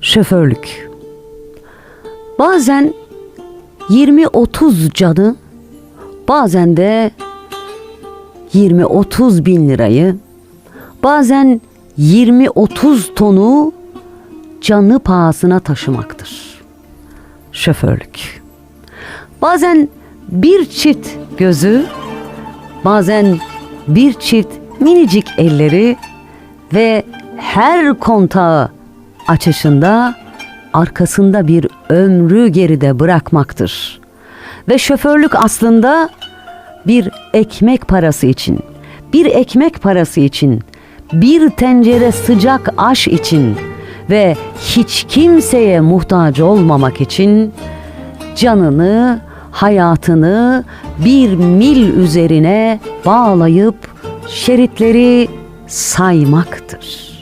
Şoförlük. Bazen 20-30 canı, bazen de 20-30 bin lirayı, bazen 20-30 tonu canı pahasına taşımaktır. Şoförlük. Bazen bir çift gözü, bazen bir çift minicik elleri ve her kontağı açışında arkasında bir ömrü geride bırakmaktır. Ve şoförlük aslında bir ekmek parası için, bir ekmek parası için, bir tencere sıcak aş için ve hiç kimseye muhtaç olmamak için canını, hayatını bir mil üzerine bağlayıp şeritleri saymaktır.